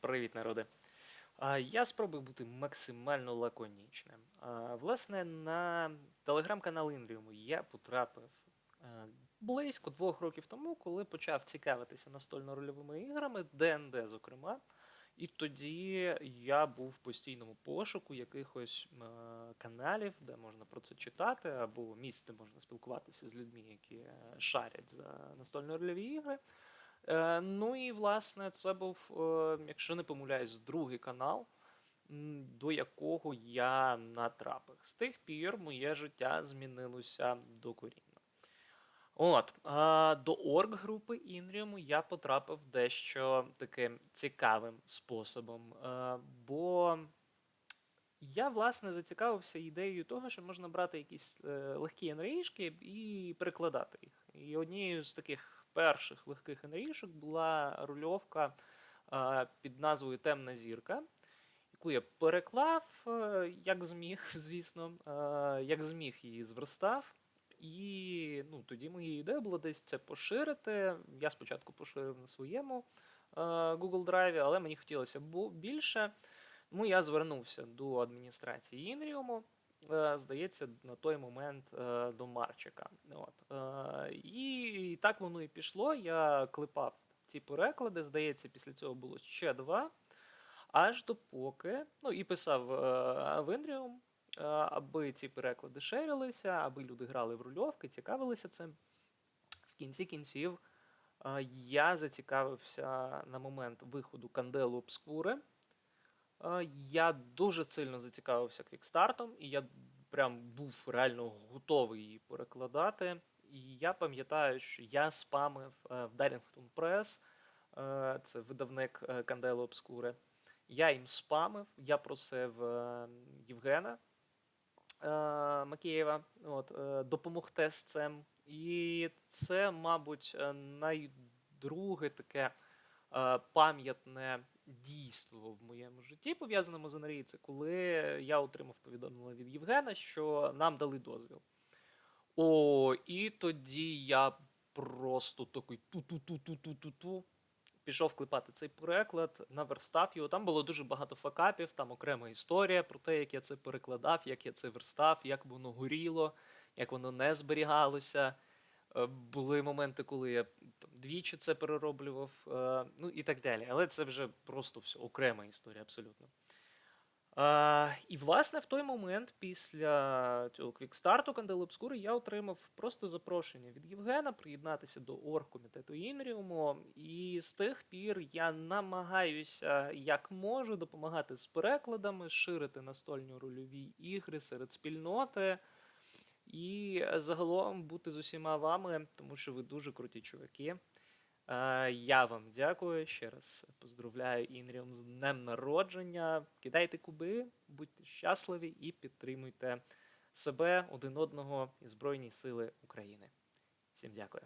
Привіт, народи. Я спробую бути максимально лаконічним. Власне, на телеграм-канал Інріуму я потрапив е, близько двох років тому, коли почав цікавитися настольно-рольовими іграми, ДНД, зокрема. І тоді я був в постійному пошуку якихось е, каналів, де можна про це читати, або місць, де можна спілкуватися з людьми, які е, шарять за настольно-рольові ігри. Е, ну і власне це був, е, якщо не помиляюсь, другий канал, до якого я натрапив. З тих пір моє життя змінилося докорінно. От, до орг-групи Інріуму я потрапив дещо таким цікавим способом. Е, бо я, власне, зацікавився ідеєю того, що можна брати якісь е, легкі енергішки і перекладати їх. І однією з таких перших легких енергішок була рульовка е, під назвою Темна зірка, яку я переклав, е, як зміг, звісно, е, як зміг її зверстав. І ну, тоді моя ідея була десь це поширити. Я спочатку поширив на своєму Google Drive, але мені хотілося більше. Тому я звернувся до адміністрації Інріуму, здається, на той момент е, до Марчика. От. Е, І так воно і пішло. Я клепав ці переклади. Здається, після цього було ще два. Аж допоки, ну і писав е, в Інріум, е, аби ці переклади шерилися, аби люди грали в рульовки, цікавилися цим. В кінці кінців е, я зацікавився на момент виходу Канделу Обскури. Е, Я дуже сильно зацікавився квікстартом, і я прям був реально готовий її перекладати. І я пам'ятаю, що я спамив е, в Press, е, це видавник Кандело Обскури. Я їм спамив, я просив е, Євгена Макеєва от, допомогти з цим. І це, мабуть, найдруге таке пам'ятне дійство в моєму житті, пов'язаному з НРІ, це коли я отримав повідомлення від Євгена, що нам дали дозвіл. О, і тоді я просто такий ту-ту-ту-ту-ту-ту-ту. Пішов клепати цей переклад, наверстав його. Там було дуже багато факапів, там окрема історія про те, як я це перекладав, як я це верстав, як воно горіло, як воно не зберігалося. Е, Були моменти, коли я там, двічі це перероблював, е, ну і так далі. Але це вже просто все окрема історія, абсолютно. А, і, власне, в той момент, після цього квікстарту Obscure, я отримав просто запрошення від Євгена приєднатися до оргкомітету Інріуму. І з тих пір я намагаюся, як можу, допомагати з перекладами, ширити настольні рольові ігри серед спільноти. І загалом бути з усіма вами, тому що ви дуже круті чуваки. Е, Я вам дякую. Ще раз поздравляю Інріум з днем народження. Кидайте куби, будьте щасливі і підтримуйте себе, один одного і Збройні Сили України. Всім дякую.